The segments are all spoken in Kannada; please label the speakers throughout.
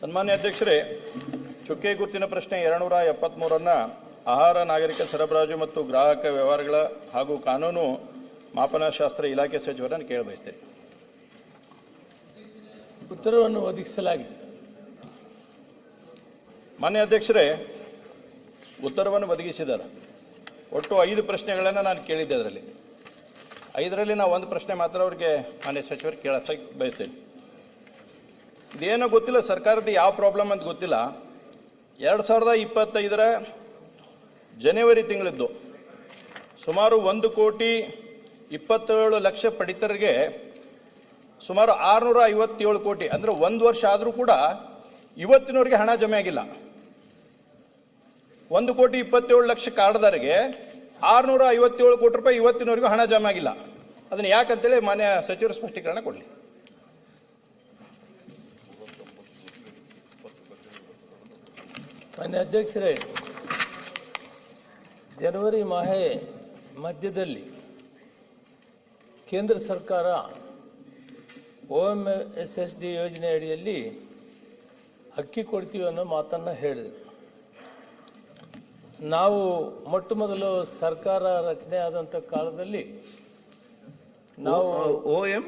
Speaker 1: ಸನ್ಮಾನ್ಯ ಅಧ್ಯಕ್ಷರೇ ಚುಕ್ಕೆ ಗುರುತಿನ ಪ್ರಶ್ನೆ ಎರಡುನೂರ ಎಪ್ಪತ್ತ್ಮೂರನ್ನು ಆಹಾರ ನಾಗರಿಕ ಸರಬರಾಜು ಮತ್ತು ಗ್ರಾಹಕ ವ್ಯವಹಾರಗಳ ಹಾಗೂ ಕಾನೂನು ಮಾಪನಶಾಸ್ತ್ರ ಇಲಾಖೆ ಸಚಿವರನ್ನು ಕೇಳಬಯಸ್ತೇನೆ.
Speaker 2: ಉತ್ತರವನ್ನು ಒದಗಿಸಲಾಗಿದೆ.
Speaker 1: ಮಾನ್ಯ ಅಧ್ಯಕ್ಷರೇ ಉತ್ತರವನ್ನು ಒದಗಿಸಿದ್ದಾರೆ. ಒಟ್ಟು ಐದು ಪ್ರಶ್ನೆಗಳನ್ನು ನಾನು ಕೇಳಿದ್ದೆ ಅದರಲ್ಲಿ. ಐದರಲ್ಲಿ ನಾವು ಒಂದು ಪ್ರಶ್ನೆ ಮಾತ್ರ ಅವರಿಗೆ ಮಾನ್ಯ ಸಚಿವರು ಕೇಳಕ್ಕೆ ಬಯಸ್ತೇನೆ. ಇದೇನೋ ಗೊತ್ತಿಲ್ಲ, ಸರ್ಕಾರದ ಯಾವ ಪ್ರಾಬ್ಲಮ್ ಅಂತ ಗೊತ್ತಿಲ್ಲ. ಎರಡು ಸಾವಿರದ ಇಪ್ಪತ್ತೈದರ ಜನವರಿ ತಿಂಗಳದ್ದು ಸುಮಾರು ಒಂದು ಕೋಟಿ ಇಪ್ಪತ್ತೇಳು ಲಕ್ಷ ಪಡಿತರಿಗೆ ಸುಮಾರು ಆರುನೂರ ಐವತ್ತೇಳು ಕೋಟಿ, ಅಂದರೆ ಒಂದು ವರ್ಷ ಆದರೂ ಕೂಡ ಇವತ್ತಿನವರಿಗೆ ಹಣ ಜಮೆ ಆಗಿಲ್ಲ. ಒಂದು ಕೋಟಿ ಇಪ್ಪತ್ತೇಳು ಲಕ್ಷ ಕಾರ್ಡ್ದಾರಿಗೆ ಆರುನೂರ ಐವತ್ತೇಳು ಕೋಟಿ ರೂಪಾಯಿ ಇವತ್ತಿನವರೆಗೂ ಹಣ ಜಮೆ ಆಗಿಲ್ಲ. ಅದನ್ನು ಯಾಕಂತೇಳಿ ಮಾನ್ಯ ಸಚಿವರು ಸ್ಪಷ್ಟೀಕರಣ ಕೊಡಲಿ.
Speaker 2: ಮಾನ್ಯ ಅಧ್ಯಕ್ಷರೇ ಜನವರಿ ಮಾಹೆ ಮಧ್ಯದಲ್ಲಿ ಕೇಂದ್ರ ಸರ್ಕಾರ O M S S D ಯೋಜನೆ ಅಡಿಯಲ್ಲಿ ಅಕ್ಕಿ ಕೊಡ್ತೀವಿ ಅನ್ನೋ ಮಾತನ್ನು ಹೇಳಿದೆ ನಾವು ಮೊಟ್ಟ ಮೊದಲು ಸರ್ಕಾರ ರಚನೆ ಆದಂಥ ಕಾಲದಲ್ಲಿ ನಾವು
Speaker 3: ಓ ಎಂ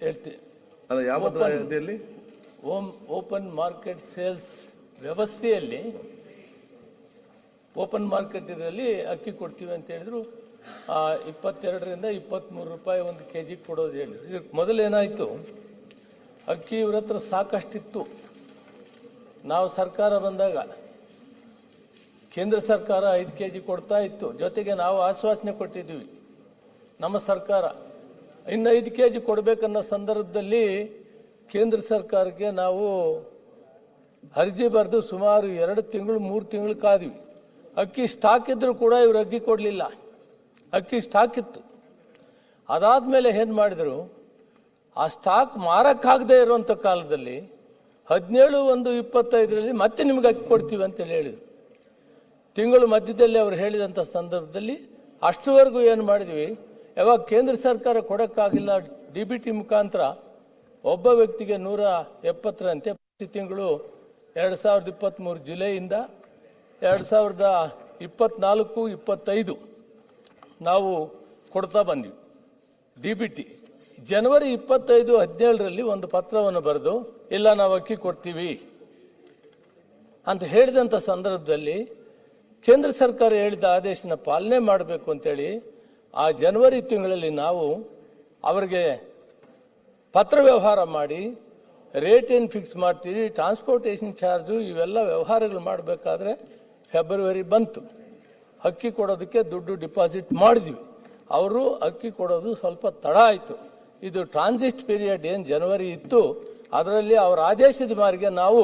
Speaker 2: ಹೇಳ್ತೀವಿ. ಓಪನ್ ಮಾರ್ಕೆಟ್ ಸೇಲ್ಸ್ ವ್ಯವಸ್ಥೆಯಲ್ಲಿ ಓಪನ್ ಮಾರ್ಕೆಟ್ ಇದರಲ್ಲಿ ಅಕ್ಕಿ ಕೊಡ್ತೀವಿ ಅಂತ ಹೇಳಿದ್ರು. ಇಪ್ಪತ್ತೆರಡರಿಂದ ಇಪ್ಪತ್ತ್ಮೂರು ರೂಪಾಯಿ ಒಂದು ಕೆ ಜಿ ಕೊಡೋದು ಹೇಳಿ. ಇದಕ್ಕೆ ಮೊದಲೇನಾಯಿತು, ಅಕ್ಕಿ ಇವ್ರ ಹತ್ರ ಸಾಕಷ್ಟಿತ್ತು. ನಾವು ಸರ್ಕಾರ ಬಂದಾಗ ಕೇಂದ್ರ ಸರ್ಕಾರ ಐದು ಕೆ ಜಿ ಕೊಡ್ತಾ ಇತ್ತು. ಜೊತೆಗೆ ನಾವು ಆಶ್ವಾಸನೆ ಕೊಟ್ಟಿದ್ದೀವಿ, ನಮ್ಮ ಸರ್ಕಾರ ಇನ್ನು ಐದು ಕೆ ಜಿ ಕೊಡಬೇಕನ್ನೋ ಸಂದರ್ಭದಲ್ಲಿ ಕೇಂದ್ರ ಸರ್ಕಾರಕ್ಕೆ ನಾವು ಅರ್ಜಿ ಬರೆದು ಸುಮಾರು ಎರಡು ತಿಂಗಳು, ಮೂರು ತಿಂಗಳು ಕಾದ್ವಿ. ಅಕ್ಕಿ ಸ್ಟಾಕ್ ಇದ್ದರೂ ಕೂಡ ಇವ್ರು ಅಕ್ಕಿ ಕೊಡಲಿಲ್ಲ. ಅಕ್ಕಿ ಸ್ಟಾಕ್ ಇತ್ತು. ಅದಾದಮೇಲೆ ಏನು ಮಾಡಿದರು, ಆ ಸ್ಟಾಕ್ ಮಾರಕ್ಕಾಗದೇ ಇರುವಂಥ ಕಾಲದಲ್ಲಿ ಹದಿನೇಳು ಒಂದು ಇಪ್ಪತ್ತೈದರಲ್ಲಿ ಮತ್ತೆ ನಿಮ್ಗೆ ಅಕ್ಕಿ ಕೊಡ್ತೀವಿ ಅಂತೇಳಿ ಹೇಳಿದರು. ತಿಂಗಳು ಮಧ್ಯದಲ್ಲಿ ಅವರು ಹೇಳಿದಂಥ ಸಂದರ್ಭದಲ್ಲಿ ಅಷ್ಟರವರೆಗೂ ಏನು ಮಾಡಿದ್ವಿ, ಯಾವಾಗ ಕೇಂದ್ರ ಸರ್ಕಾರ ಕೊಡೋಕ್ಕಾಗಿಲ್ಲ ಡಿ ಬಿ ಟಿ ಮುಖಾಂತರ ಒಬ್ಬ ವ್ಯಕ್ತಿಗೆ ನೂರ ಎಪ್ಪತ್ತರಂತೆ ಪ್ರತಿ ತಿಂಗಳು ಎರಡು ಸಾವಿರದ ಇಪ್ಪತ್ತ್ಮೂರು ಜುಲೈಯಿಂದ ಎರಡು ಸಾವಿರದ ಇಪ್ಪತ್ತ್ನಾಲ್ಕು ಇಪ್ಪತ್ತೈದು ನಾವು ಕೊಡ್ತಾ ಬಂದ್ವಿ. ಡಿ ಬಿ ಟಿ ಜನವರಿ ಇಪ್ಪತ್ತೈದು, ಹದಿನೇಳರಲ್ಲಿ ಒಂದು ಪತ್ರವನ್ನು ಬರೆದು, ಇಲ್ಲ, ನಾವು ಅಕ್ಕಿ ಕೊಡ್ತೀವಿ ಅಂತ ಹೇಳಿದಂಥ ಸಂದರ್ಭದಲ್ಲಿ ಕೇಂದ್ರ ಸರ್ಕಾರ ಹೇಳಿದ ಆದೇಶನ ಪಾಲನೆ ಮಾಡಬೇಕು ಅಂತೇಳಿ ಆ ಜನವರಿ ತಿಂಗಳಲ್ಲಿ ನಾವು ಅವರಿಗೆ ಪತ್ರ ವ್ಯವಹಾರ ಮಾಡಿ ರೇಟ್ ಏನು ಫಿಕ್ಸ್ ಮಾಡ್ತೀವಿ ಟ್ರಾನ್ಸ್ಪೋರ್ಟೇಷನ್ ಚಾರ್ಜು ಇವೆಲ್ಲ ವ್ಯವಹಾರಗಳು ಮಾಡಬೇಕಾದ್ರೆ ಫೆಬ್ರವರಿ ಬಂತು. ಅಕ್ಕಿ ಕೊಡೋದಕ್ಕೆ ದುಡ್ಡು ಡಿಪಾಸಿಟ್ ಮಾಡಿದ್ವಿ. ಅವರು ಅಕ್ಕಿ ಕೊಡೋದು ಸ್ವಲ್ಪ ತಡ ಆಯಿತು. ಇದು ಟ್ರಾನ್ಸಿಸ್ಟ್ ಪೀರಿಯಡ್ ಏನು ಜನವರಿ ಇತ್ತು, ಅದರಲ್ಲಿ ಅವರ ಆದೇಶದ ಮಾರಿಗೆ ನಾವು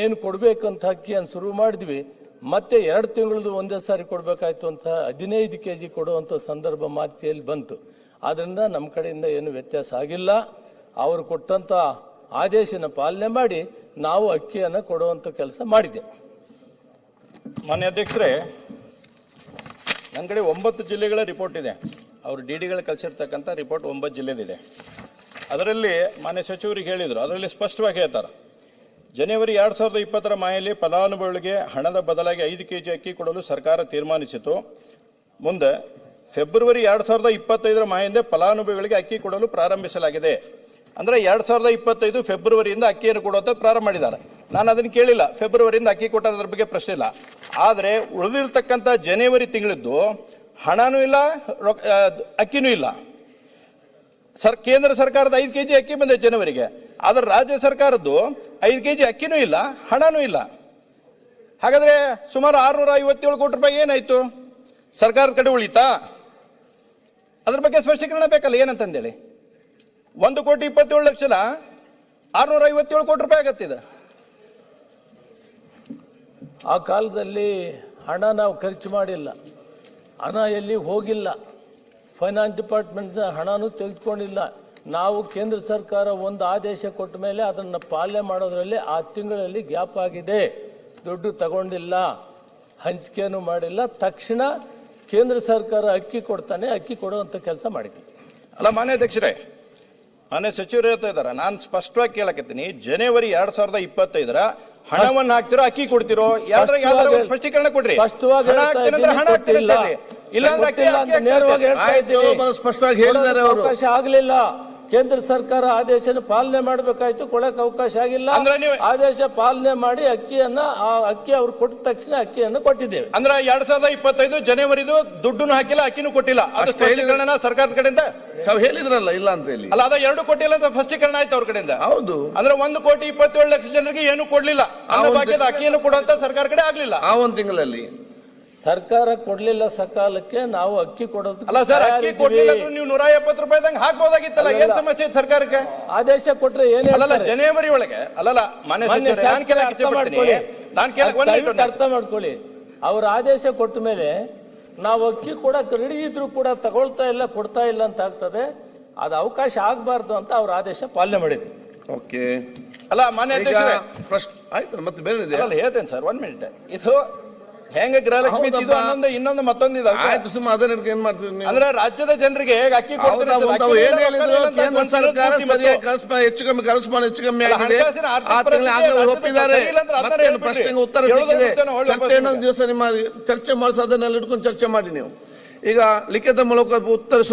Speaker 2: ಏನು ಕೊಡಬೇಕಂತ ಅಕ್ಕಿಯನ್ನು ಶುರು ಮಾಡಿದ್ವಿ. ಮತ್ತೆ ಎರಡು ತಿಂಗಳದು ಒಂದೇ ಸಾರಿ ಕೊಡಬೇಕಾಯ್ತು ಅಂತ ಹದಿನೈದು ಕೆ ಜಿ ಕೊಡುವಂಥ ಸಂದರ್ಭ ಮಾರ್ಚಿಯಲ್ಲಿ ಬಂತು. ಆದ್ದರಿಂದ ನಮ್ಮ ಕಡೆಯಿಂದ ಏನು ವ್ಯತ್ಯಾಸ ಆಗಿಲ್ಲ. ಅವರು ಕೊಟ್ಟಂಥ ಆದೇಶನ ಪಾಲನೆ ಮಾಡಿ ನಾವು ಅಕ್ಕಿಯನ್ನು ಕೊಡುವಂಥ ಕೆಲಸ ಮಾಡಿದೆ
Speaker 1: ಮಾನ್ಯ ಅಧ್ಯಕ್ಷರೇ ನನ್ನ ಕಡೆ ಒಂಬತ್ತು ಜಿಲ್ಲೆಗಳ ರಿಪೋರ್ಟ್ ಇದೆ. ಅವರು ಡಿ ಡಿಗಳು ಕಳಿಸಿರ್ತಕ್ಕಂಥ ರಿಪೋರ್ಟ್ ಒಂಬತ್ತು ಜಿಲ್ಲೆದಿದೆ. ಅದರಲ್ಲಿ ಮಾನ್ಯ ಸಚಿವರಿಗೆ ಹೇಳಿದರು. ಅದರಲ್ಲಿ ಸ್ಪಷ್ಟವಾಗಿ ಹೇಳ್ತಾರೆ. ಜನವರಿ ಎರಡು ಸಾವಿರದ ಇಪ್ಪತ್ತರ ಮಾಯಲ್ಲಿ ಫಲಾನುಭವಿಗಳಿಗೆ ಹಣದ ಬದಲಾಗಿ ಐದು ಕೆ ಜಿ ಅಕ್ಕಿ ಕೊಡಲು ಸರ್ಕಾರ ತೀರ್ಮಾನಿಸಿತು. ಮುಂದೆ ಫೆಬ್ರವರಿ ಎರಡು ಸಾವಿರದ ಇಪ್ಪತ್ತೈದರ ಮಾಯಿಂದ ಫಲಾನುಭವಿಗಳಿಗೆ ಅಕ್ಕಿ ಕೊಡಲು ಪ್ರಾರಂಭಿಸಲಾಗಿದೆ. ಅಂದರೆ ಎರಡು ಸಾವಿರದ ಇಪ್ಪತ್ತೈದು ಫೆಬ್ರವರಿಯಿಂದ ಅಕ್ಕಿಯನ್ನು ಕೊಡುವಂಥ ಪ್ರಾರಂಭ ಮಾಡಿದ್ದಾರೆ. ನಾನು ಅದನ್ನು ಕೇಳಿಲ್ಲ. ಫೆಬ್ರವರಿಯಿಂದ ಅಕ್ಕಿ ಕೊಟ್ಟದ್ರ ಬಗ್ಗೆ ಪ್ರಶ್ನೆ ಇಲ್ಲ. ಆದರೆ ಉಳಿದಿರ್ತಕ್ಕಂಥ ಜನವರಿ ತಿಂಗಳದ್ದು ಹಣನೂ ಇಲ್ಲ ರೊಕ್ಕ ಅಕ್ಕಿನೂ ಇಲ್ಲ. ಸರ್, ಕೇಂದ್ರ ಸರ್ಕಾರದ ಐದು ಕೆಜಿ ಅಕ್ಕಿ ಬಂದಿದೆ ಜನವರಿಗೆ. ಆದರೆ ರಾಜ್ಯ ಸರ್ಕಾರದ್ದು ಐದು ಕೆಜಿ ಅಕ್ಕಿನೂ ಇಲ್ಲ, ಹಣನೂ ಇಲ್ಲ. ಹಾಗಾದರೆ ಸುಮಾರು ಆರುನೂರ ಐವತ್ತೇಳು ಕೋಟಿ ರೂಪಾಯಿ ಏನಾಯಿತು? ಸರ್ಕಾರದ ಕಡೆ ಉಳಿತಾ? ಅದ್ರ ಬಗ್ಗೆ ಸ್ಪಷ್ಟೀಕರಣ ಬೇಕಲ್ಲ ಏನಂತಂದೇಳಿ ಒಂದು ಕೋಟಿ ಇಪ್ಪತ್ತೇಳು ಲಕ್ಷ ಆರುನೂರ ಐವತ್ತೇಳು ಕೋಟಿ ರೂಪಾಯಿ ಆಗತ್ತಿದೆ.
Speaker 2: ಆ ಕಾಲದಲ್ಲಿ ಹಣ ನಾವು ಖರ್ಚು ಮಾಡಿಲ್ಲ. ಹಣ ಎಲ್ಲಿ ಹೋಗಿಲ್ಲ. ಫೈನಾನ್ಸ್ ಡಿಪಾರ್ಟ್ಮೆಂಟ್ನ ಹಣನೂ ತೆಗೆದುಕೊಂಡಿಲ್ಲ. ನಾವು ಕೇಂದ್ರ ಸರ್ಕಾರ ಒಂದು ಆದೇಶ ಕೊಟ್ಟ ಮೇಲೆ ಅದನ್ನು ಪಾಲನೆ ಮಾಡೋದ್ರಲ್ಲಿ ಆ ತಿಂಗಳಲ್ಲಿ ಗ್ಯಾಪ್ ಆಗಿದೆ. ದುಡ್ಡು ತಗೊಂಡಿಲ್ಲ. ಹಂಚಿಕೆನೂ ಮಾಡಿಲ್ಲ. ತಕ್ಷಣ ಕೇಂದ್ರ ಸರ್ಕಾರ ಅಕ್ಕಿ ಕೊಡ್ತಾನೆ. ಅಕ್ಕಿ ಕೊಡುವಂಥ ಕೆಲಸ ಮಾಡಿದ್ವಿ
Speaker 1: ಅಲ್ಲ ಮಾನ್ಯ ಅಧ್ಯಕ್ಷರೇ ಮಾನ್ಯ ಸಚಿವರು ಹೇಳ್ತಾ ಇದಾರೆ ನಾನು ಸ್ಪಷ್ಟವಾಗಿ ಕೇಳಕತ್ತೀನಿ ಜನವರಿ ಎರಡ್ ಸಾವಿರದ ಇಪ್ಪತ್ತೈದರ ಹಣವನ್ನು ಹಾಕ್ತಿರೋ ಅಕ್ಕಿ ಕೊಡ್ತಿರೋ ಯಾವ್ದ್ರ ಯಾವ್ದಾರ ಸ್ಪಷ್ಟೀಕರಣ ಕೊಡ್ರಿ.
Speaker 2: ಸ್ಪಷ್ಟವಾಗಿ
Speaker 1: ಹಣ ಹಾಕ್ತೀನಿ ಅಂದ್ರೆ ಹಣ
Speaker 3: ಸ್ಪಷ್ಟವಾಗಿ ಹೇಳಿದ್ದಾರೆ ಅವರು.
Speaker 2: ಅವಕಾಶ ಆಗಲಿಲ್ಲ. ಕೇಂದ್ರ ಸರ್ಕಾರ ಆದೇಶನ ಪಾಲನೆ ಮಾಡಬೇಕಾಯ್ತು ಕೊಡಕ್ ಅವಕಾಶ ಆಗಿಲ್ಲ.
Speaker 1: ಅಂದ್ರೆ ನೀವು-
Speaker 2: ಆದೇಶ ಪಾಲನೆ ಮಾಡಿ ಅಕ್ಕಿಯನ್ನ ಆ ಅಕ್ಕಿ ಅವ್ರು ಕೊಟ್ಟ ತಕ್ಷಣ ಅಕ್ಕಿಯನ್ನು ಕೊಟ್ಟಿದ್ದೇವೆ.
Speaker 1: ಅಂದ್ರೆ ಎರಡ್ ಸಾವಿರದ ಇಪ್ಪತ್ತೈದು ಜನವರಿದು ದುಡ್ಡನ್ನು ಹಾಕಿಲ್ಲ ಅಕ್ಕಿನೂ ಕೊಟ್ಟಿಲ್ಲ. ಅದು
Speaker 3: ಅಷ್ಟೇ ಹೇಳಿದ್ರೆ-
Speaker 1: ಸ್ಪಷ್ಟೀಕರಣ ಸರ್ಕಾರದ ಕಡೆಯಿಂದ
Speaker 3: ತಾವು ಹೇಳಿದ್ರಲ್ಲ ಇಲ್ಲ ಅಂತ ಹೇಳಿ.
Speaker 1: ಅಲ್ಲ ಅದ ಎರಡು ಕೊಟ್ಟಿಲ್ಲ ಅಂತ ಸ್ಪಷ್ಟೀಕರಣ ಆಯ್ತು ಅವ್ರ ಕಡೆಯಿಂದ.
Speaker 3: ಹೌದು.
Speaker 1: ಅಂದ್ರೆ ಒಂದು ಕೋಟಿ ಇಪ್ಪತ್ತೇಳು ಲಕ್ಷ ಜನರಿಗೆ ಏನು ಕೊಡ್ಲಿಲ್ಲ. ಅನ್ನ
Speaker 3: ಒಂದು-
Speaker 1: ಭಾಗ್ಯದ ಅಕ್ಕಿಯನ್ನು ಕೊಡುವಂತ ಸರ್ಕಾರ ಕಡೆ ಆಗ್ಲಿಲ್ಲ.
Speaker 3: ಆ ಒಂದು ತಿಂಗಳಲ್ಲಿ.
Speaker 2: ಸರ್ಕಾರ ಕೊಡ್ಲಿಲ್ಲ ಸಕಾಲಕ್ಕೆ ನಾವು ಅಕ್ಕಿ ಕೊಡೋದು
Speaker 1: ಅಲ್ಲ ಸರ್ ಅಕ್ಕಿ ಕೊಡ್ಲಿಲ್ಲ ಅಂದ್ರೆ ನೀವು ನೂರ ಎಪ್ಪತ್ತು ರೂಪಾಯಿದಂಗ್ ಹಾಕ್ಬೋದಾಗಿತ್ತಲ್ಲ? ಏನ್ ಸಮಸ್ಯೆ ಇದೆ ಸರ್ಕಾರಕ್ಕೆ?
Speaker 2: ಆದೇಶ ಕೊಟ್ರೆ ಏನೇ
Speaker 1: ಅಲ್ಲಲ್ಲ? ಜನವರಿ ಒಳಗೆ ಅಲ್ಲಲ್ಲ ಮನೆ
Speaker 2: ಮಾನ್ಯ
Speaker 1: ಸಚಿವರೇ, ನಾನು
Speaker 2: ಶಾಸಕರೇ
Speaker 1: ಕೇಳಕ್
Speaker 2: ಅರ್ಥ
Speaker 1: ಇಚ್ಛೆಪಡ್ತೀನಿ.
Speaker 2: ಮಾಡ್ಕೊಳ್ಳಿ.
Speaker 1: ನಾನ್ ಒಂದ್
Speaker 2: ದಯವಿಟ್ಟು ಅರ್ಥ ಮಾಡ್ಕೊಳ್ಳಿ. ಅವ್ರ ಆದೇಶ ಕೊಟ್ಟ ಮೇಲೆ ನಾವು ಅಕ್ಕಿ ಕೂಡ ರೆಡಿ ಇದ್ರು ಕೂಡ ತಗೊಳ್ತಾ ಇಲ್ಲ ಕೊಡ್ತಾ ಇಲ್ಲ ಅಂತ ಆಗ್ತದೆ. ಅದು ಅವಕಾಶ ಆಗಬಾರ್ದು ಅಂತ ಅವ್ರ ಆದೇಶ ಪಾಲನೆ ಮಾಡಿದ್ವಿ.
Speaker 3: ಓಕೆ.
Speaker 1: ಅಲ್ಲ ಮಾನ್ಯ
Speaker 3: ಈಗ
Speaker 1: ಅಧ್ಯಕ್ಷರೇ.
Speaker 3: ಪ್ರಶ್ನೆ ಆಯ್ತು ಮತ್ತೆ ಬೇರೆ ಇದೆ
Speaker 1: ಅಲ್ಲ ಹೇಳ್ತೇನೆ ಸರ್ ಒಂದ್ ಮಿನಿಟ್ ಇದು ಹೆಂಗ ಗೃಹಲಕ್ಷ್ಮಿ ಇದು. ಅನ್ನೊಂದು ಇನ್ನೊಂದು ಮತ್ತೊಂದು ಇದೆ
Speaker 3: ಆಯ್ತು ಸುಮ್ಮ ಅದನ್ನ ಏನ್ ಮಾಡ್ತೀರಿ ನೀವು?
Speaker 1: ಅಂದ್ರೆ ರಾಜ್ಯದ ಜನರಿಗೆ ಅಕ್ಕಿ ಕೊಡ್ತೀನಿ
Speaker 3: ಹೌದಾ, ಒಂದು
Speaker 1: ಅಕ್ಕಿ
Speaker 3: ಏನ್
Speaker 1: ಇಲ್ಲ,
Speaker 3: ಹೇಳಿದ್ರು
Speaker 1: ರೊಕ್ಕ ಅಂತ
Speaker 3: ಕೇಂದ್ರ
Speaker 1: ಒಂದು
Speaker 3: ಸರ್ಕಾರ
Speaker 1: ಪೂರ್ತಿ
Speaker 3: ಸರಿಯಾಗಿ ಹೆಚ್ಚು ಕಮ್ಮಿ ಕಳಿಸ್ಮಾನ ಹೆಚ್ಚು ಕಮ್ಮಿ
Speaker 1: ಅಲ್ಲ,
Speaker 3: ಆಗಿದೆ.
Speaker 1: ಹಣಕಾಸಿನ ಆರ್ಥಿಕ
Speaker 3: ಆ ತಿಂಗಳು
Speaker 1: ಪರಿಸ್ಥಿತಿ
Speaker 3: ಆಗಲೇ
Speaker 1: ರಾಜ್ಯದ
Speaker 3: ಒಪ್ಪಿದ್ದಾರೆ.
Speaker 1: ಸರಿ ಇಲ್ಲ ಅಂದ್ರೆ ಅದನ್ನ
Speaker 3: ಮತ್ತೇನು
Speaker 1: ಹೇಳ್ಬಿಡ್ರಿ.
Speaker 3: ಪ್ರಶ್ನೆಗೆ ಉತ್ತರ
Speaker 1: ಹೇಳೋದ್ರ
Speaker 3: ಸಿಕ್ಕಿದೆ?
Speaker 1: ಬಿಡ್ತೇನೆ, ಒಳ್ಳೆ
Speaker 3: ಚರ್ಚೆ ಇನ್ನೊಂದು ದಿವಸ ನಿಮ್ಮ ಚರ್ಚೆ ಮಾಡಿಸೋದನ್ನೆಲ್ಲ ಇಟ್ಕೊಂಡು ಚರ್ಚೆ ಮಾಡಿ ನೀವು. ಈಗ ಲಿಖಿತ ಮೂಲಕ ಉತ್ತರಿಸುವ